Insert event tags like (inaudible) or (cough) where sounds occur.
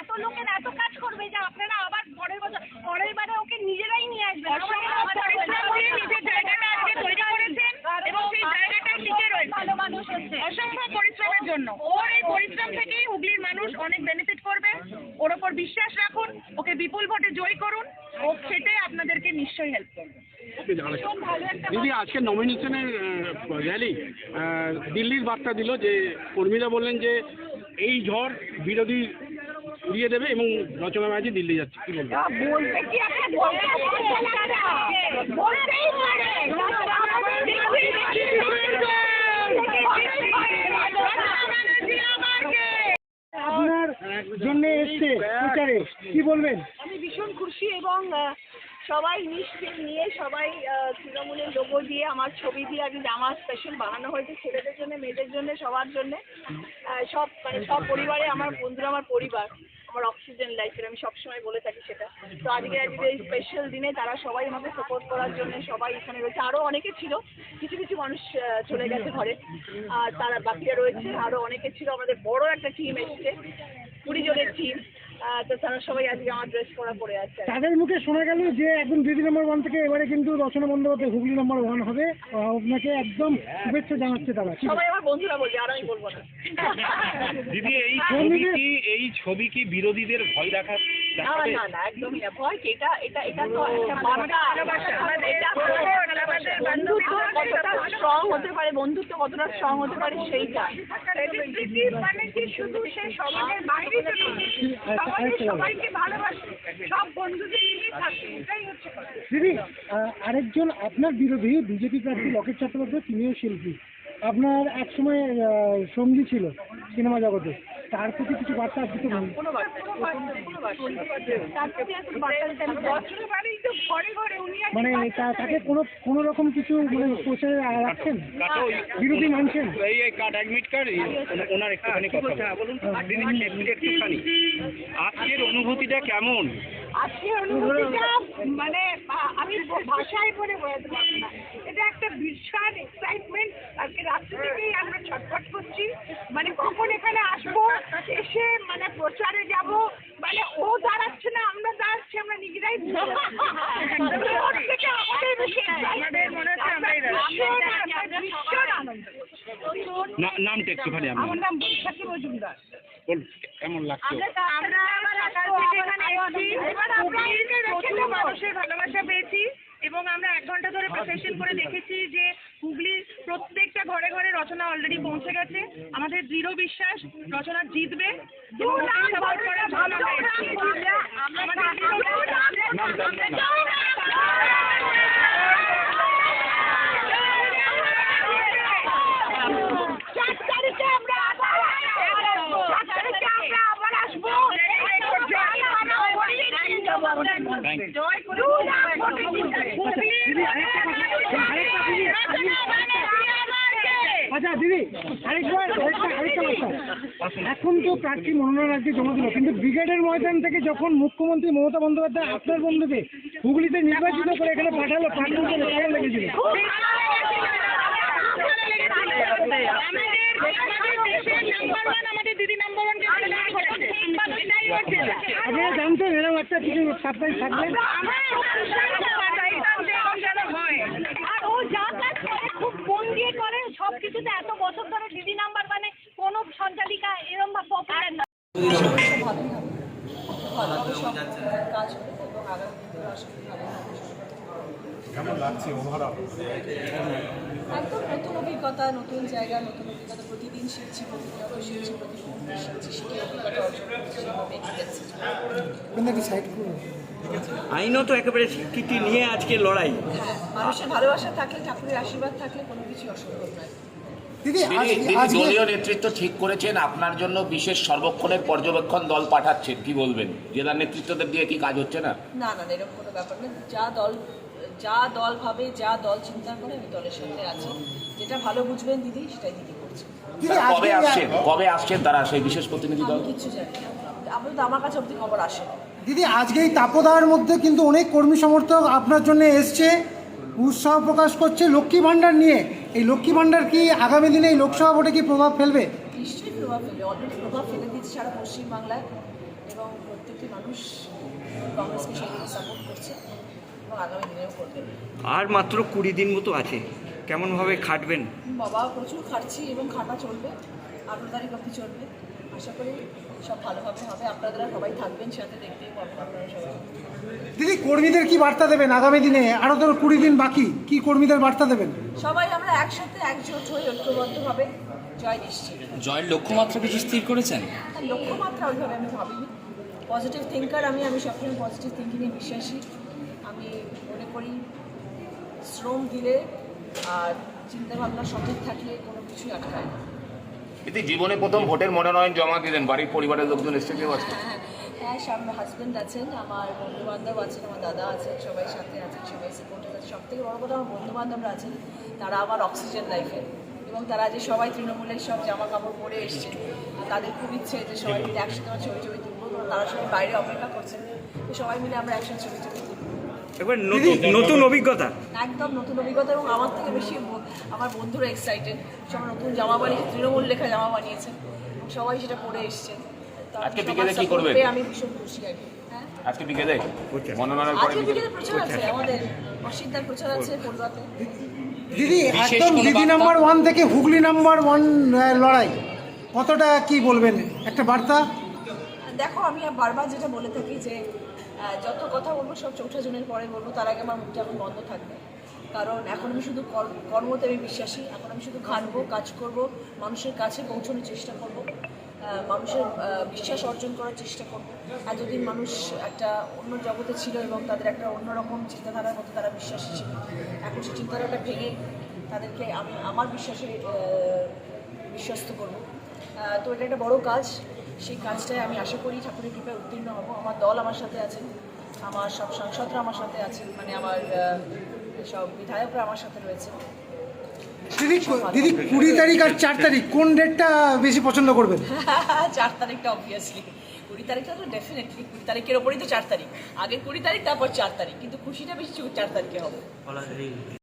এত লোকের এত কাজ করবে যে আপনারা আবার পরের বছর পরের বারে ওকে নিজেরাই নিয়ে আসবেন। পরিশ্রম নিজের জায়গাটা আজকে তৈরি করেছেন এবং সেই টিকে রয়েছে ভালো মানুষ হচ্ছে। অসংখ্য পরিশ্রমের জন্য। ওর এই পরিশ্রম থেকেই হুগলির মানুষ অনেক বেনিফিট করবে। ওর ওপর বিশ্বাস রাখুন ওকে বিপুল ভোটে জয় করুন। ও খেটে আপনাদেরকে নিশ্চয়ই হেল্প করবে। দিদি আজকে নমিনেশনের র্যালি দিল্লির বার্তা দিল যে কর্মীরা বললেন যে এই ঝড় বিরোধী উড়িয়ে দেবে এবং রচনা ব্যানার্জি দিল্লি যাচ্ছে। কি আপনার জন্য এসছে প্রচারে কি বলবেন? আমি ভীষণ খুশি এবং সবাই নিশ্চিত নিয়ে সবাই তৃণমূলের লোগো দিয়ে আমার ছবি দিয়ে আজকে জামা স্পেশাল বানানো হয়েছে ছেলেদের জন্য, মেয়েদের জন্য, সবার জন্য। সব মানে সব পরিবারে আমার বন্ধুরা, আমার পরিবার, আমার অক্সিজেন লাইফের, আমি সবসময় বলে থাকি সেটা। তো আজকে আজকে এই স্পেশাল দিনে তারা সবাই আমাকে সাপোর্ট করার জন্য সবাই এখানে রয়েছে। আরও অনেকে ছিল, কিছু কিছু মানুষ চলে গেছে ঘরে। আর তারা বাকিরা রয়েছে আরও অনেকে ছিল। আমাদের বড় একটা টিম এসছে, কুড়ি জনের টিম তো তারা সবাই আজকে আমার ড্রেস পরা পরে আছে তাদের মুখে শোনা গেল যে একদম দিদি নম্বর ওয়ান থেকে এবারে কিন্তু রচনা বন্দ্যোপাধ্যায় হুগলি নম্বর ওয়ান হবে। আপনাকে একদম শুভেচ্ছা জানাচ্ছে তারা। সবাই আমার বন্ধুরা বলছে আর আমি বলব না। দিদি এই (laughs) ছবি কি এই ছবি কি বিরোধীদের ভয় দেখা না না না একদমই না। ভয় এটা এটা এটা তো একটা বন্ধুত্ব কতটা স্ট্রং হতে পারে বন্ধুত্ব কতটা স্ট্রং হতে পারে সেইটা। মানে কি শুধু সে সমাজের বাইরে চলে গেছে। সমাজের সবাইকে ভালোবাসে সব বন্ধুদের নিয়ে থাকে এটাই হচ্ছে দিদি আরেকজন আপনার বিরোধী বিজেপি প্রার্থী লকেট চট্টোপাধ্যায় তিনিও শিল্পী। আপনার এক সময় সঙ্গী ছিল সিনেমা জগতে। তার প্রতি কিছু বার্তা আপনি তো মানে তাকে কোনো কোনো রকম কিছু মানে প্রচারে রাখছেন? বিরোধী মানছেন? এই কার্ড অ্যাডমিট ওনার আজকের অনুভূতিটা কেমন? আজকের অনুভূতিটা মানে আমি ভাষায় বলে বোঝাতে পারব না। এটা একটা বিশাল এক্সাইটমেন্ট আজকে রাত্রি থেকেই আমরা ছটফট করছি। মানে কখন এখানে আসব এসে মানে প্রচারে যাব মানে ও দাঁড়াচ্ছে না আমরা দাঁড়াচ্ছি আমরা নিজেরাই ওর থেকে আমাদের বেশি ভীষণ আনন্দ নামটা একটুখানি আমার নাম বৈশাখী মজুমদার। কেমন লাগছে? আমরা সকাল থেকে এখানে এসেছি। প্রচুর মানুষের ভালোবাসা পেয়েছি এবং আমরা এক ঘণ্টা ধরে প্রসেশন করে দেখেছি যে হুগলির প্রত্যেকটা ঘরে ঘরে রচনা অলরেডি পৌঁছে গেছে। আমাদের দৃঢ় বিশ্বাস রচনা জিতবে। আমাদের দৃঢ় বিশ্বাস। চার তারিখে আমরা আবার আসব। চার তারিখে আমরা আবার আসব। থ্যাংক ইউ জয় করে দিদি আরেকটা কথা আরেকটা দিদি আচ্ছা দিদি আরেকবার আরেকটা আরেকটা কথা এখন তো প্রার্থী মনোনয়ন আজকে জমা দিল কিন্তু ব্রিগেডের ময়দান থেকে যখন মুখ্যমন্ত্রী মমতা বন্দ্যোপাধ্যায় আপনার বন্ধুকে হুগলিতে নির্বাচিত করে এখানে পাঠালো কেমন লেগেছিল? আপনারা জানতেন এরকম একটা কিছু সারপ্রাইজ থাকবে আর ও যা কাজ করে মন দিয়ে করে সব কিছুতে এত বছর ধরে দিদি নাম্বার মানে কোনো সঞ্চালিকা এরম বা পপুলার না একদম নতুন অভিজ্ঞতা নতুন জায়গা নতুন অভিজ্ঞতা। প্রতিদিন শিখছি প্রতিনিয়ত শিখছি প্রতিদিন শিখছি। শিখে অভিজ্ঞতা অর্জন করছি যাচ্ছি আইনত একেবারে স্বীকৃতি নিয়ে আজকে লড়াই। হ্যাঁ মানুষের ভালোবাসা থাকলে ঠাকুরের আশীর্বাদ থাকলে কোনো কিছু অসম্ভব নয়। দলীয় নেতৃত্ব ঠিক করেছেন আপনার জন্য বিশেষ সর্বক্ষণের পর্যবেক্ষণ দল পাঠাচ্ছেন কি বলবেন? জেলার নেতৃত্বদের দিয়ে কি কাজ হচ্ছে না? না না না, এরকম কোনো ব্যাপার না যা দল যা দল ভাবে যা দল চিন্তা করে আমি দলের সাথে আছি। যেটা ভালো বুঝবেন দিদি সেটাই দিদি করছে। কবে আসছেন? কবে আসছেন তারা সেই বিশেষ প্রতিনিধি দল? কিচ্ছু জানি না। আপাতত আমার কাছে অব্দি খবর আসে দিদি আজকে এই তাপদার মধ্যে কিন্তু অনেক কর্মী সমর্থক আপনার জন্য এসছে। উৎসাহ প্রকাশ করছে লক্ষ্মী ভাণ্ডার নিয়ে। এই লক্ষ্মী ভাণ্ডার কি আগামী দিনে এই লোকসভা ভোটে কি প্রভাব ফেলবে? নিশ্চয়ই প্রভাব ফেলবে। অলরেডি প্রভাব ফেলে দিচ্ছে সারা পশ্চিমবাংলায়। এবং প্রত্যেকটি মানুষ কংগ্রেসকে সেগুলো সাপোর্ট করছে। আর মাত্র কুড়ি দিন মতো আছে। কেমনভাবে খাটবেন? বাবা প্রচুর খাটছি এবং খাটা চলবে। আঠারো তারিখ অবধি চলবে। আশা করি সব ভালোভাবে হবে। আপনারা সবাই থাকবেন সাথে দেখতেই আপনারা সবাই। দিদি কর্মীদের কি বার্তা দেবেন আগামী দিনে? আরও ধরো কুড়ি দিন বাকি। কি কর্মীদের বার্তা দেবেন? সবাই আমরা একসাথে একজোট হয়ে ঐক্যবদ্ধভাবে জয় নিশ্চিত। জয়ের লক্ষ্যমাত্রা কিছু স্থির করেছেন? আর লক্ষ্যমাত্রা ওইভাবে আমি ভাবিনি। পজিটিভ থিঙ্কার আমি আমি সবসময় পজিটিভ থিঙ্কিংয়ে বিশ্বাসী। আমি মনে করি শ্রম দিলে আর চিন্তাভাবনা সঠিক থাকলে কোনো কিছুই আটকায় না। কিন্তু জীবনে প্রথম ভোটের মনোনয়ন জমা দিলেন বাড়ির পরিবারের লোকজন এসছে কেউ আজকে হ্যাঁ হ্যাঁ সামনে হাজব্যান্ড আছেন আমার বন্ধু বান্ধব আছেন আমার দাদা আছেন সবাই সাথে আছেন সবাই সাপোর্টার আছে সব থেকে বড় কথা আমার বন্ধু বান্ধবরা আছেন তারা আমার অক্সিজেন লাইফে এবং তারা যে সবাই তৃণমূলের সব জামা কাপড় পরে এসছে তাদের খুব ইচ্ছে যে সবাই মিলে একসাথে আমার ছবি ছবি তুলবো তারা সবাই বাইরে অপেক্ষা করছেন। সবাই মিলে আমরা একসাথে ছবি ছবি এবার নতুন নতুন অভিজ্ঞতা। একদম নতুন অভিজ্ঞতা এবং আমার থেকে বেশি আমার বন্ধুরা এক্সাইটেড সবাই নতুন জামা বানিয়েছে তৃণমূল লেখা জামা বানিয়েছে। সবাই সেটা পরে এসছে। আজকে বিকেলে কি? পেয়ে আমি ভীষণ খুশি আর কি। হ্যাঁ? আজকে বিকেলে? মনোনয়নের পরে আজকে বিকেলে? প্রচার আছে আমাদের অসিদ্ধার প্রচার আছে পড়ুয়াতে দিদি একদম দিদি নাম্বার ওয়ান থেকে হুগলি নাম্বার ওয়ান লড়াই। কতটা কি বলবেন? একটা বার্তা? দেখো আমি বারবার যেটা বলে থাকি যে যত কথা বলব, সব চৌঠা জনের পরে বলব, তার আগে আমার মুখটা এখন বন্ধ থাকবে। কারণ এখন আমি শুধু কর্মতে আমি বিশ্বাসী, এখন আমি শুধু খাটবো, কাজ করব, মানুষের কাছে পৌঁছানোর চেষ্টা করব মানুষের বিশ্বাস অর্জন করার চেষ্টা করব। এতদিন মানুষ একটা অন্য জগতে ছিল এবং তাদের একটা অন্যরকম চিন্তাধারার মধ্যে তারা বিশ্বাসী ছিল, এখন সেই চিন্তাধারাটা ভেঙে তাদেরকে আমি, আমার বিশ্বাসে বিশ্বস্ত করব। তো এটা একটা বড় কাজ। সেই কাজটায় আমি আশা করি ঠাকুরের কৃপায় উত্তীর্ণ হব। আমার দল আমার সাথে আছেন আমার সব সাংসদরা আমার সাথে আছেন মানে আমার সব বিধায়করা আমার সাথে রয়েছে। দিদি দিদি কুড়ি তারিখ আর চার তারিখ কোন ডেটটা বেশি পছন্দ করবেন? (laughs) চার তারিখটা অবভিয়াসলি কুড়ি তারিখটা তো ডেফিনেটলি কুড়ি তারিখের ওপরেই তো চার তারিখ। আগে কুড়ি তারিখ তারপর চার তারিখ। কিন্তু খুশিটা বেশি চার তারিখে হবে।